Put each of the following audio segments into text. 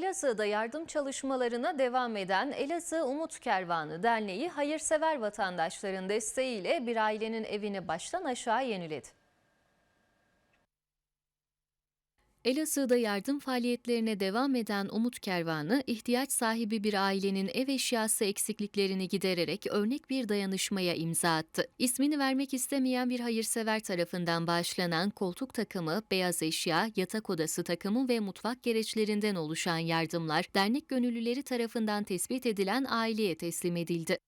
Elazığ'da yardım çalışmalarına devam eden Elazığ Umut Kervanı Derneği hayırsever vatandaşların desteğiyle bir ailenin evini baştan aşağı yeniledi. Elazığ'da yardım faaliyetlerine devam eden Umut Kervanı, ihtiyaç sahibi bir ailenin ev eşyası eksikliklerini gidererek örnek bir dayanışmaya imza attı. İsmini vermek istemeyen bir hayırsever tarafından bağışlanan koltuk takımı, beyaz eşya, yatak odası takımı ve mutfak gereçlerinden oluşan yardımlar, dernek gönüllüleri tarafından tespit edilen aileye teslim edildi.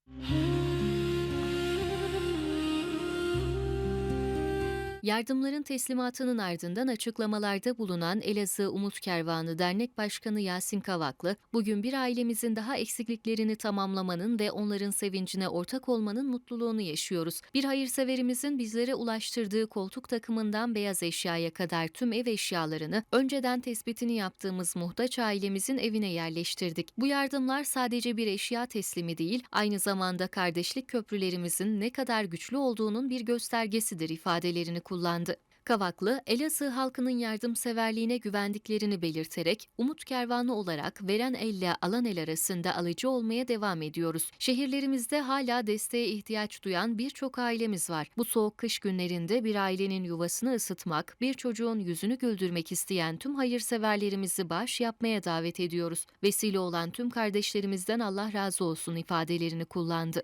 Yardımların teslimatının ardından açıklamalarda bulunan Elazığ Umut Kervanı Dernek Başkanı Yasin Kavaklı, bugün bir ailemizin daha eksikliklerini tamamlamanın ve onların sevincine ortak olmanın mutluluğunu yaşıyoruz. Bir hayırseverimizin bizlere ulaştırdığı koltuk takımından beyaz eşyaya kadar tüm ev eşyalarını önceden tespitini yaptığımız muhtaç ailemizin evine yerleştirdik. Bu yardımlar sadece bir eşya teslimi değil, aynı zamanda kardeşlik köprülerimizin ne kadar güçlü olduğunun bir göstergesidir ifadelerini kullandı. Kavaklı, Elazığ halkının yardımseverliğine güvendiklerini belirterek, umut kervanı olarak veren elle alan el arasında alıcı olmaya devam ediyoruz. Şehirlerimizde hala desteğe ihtiyaç duyan birçok ailemiz var. Bu soğuk kış günlerinde bir ailenin yuvasını ısıtmak, bir çocuğun yüzünü güldürmek isteyen tüm hayırseverlerimizi bağış yapmaya davet ediyoruz. Vesile olan tüm kardeşlerimizden Allah razı olsun ifadelerini kullandı.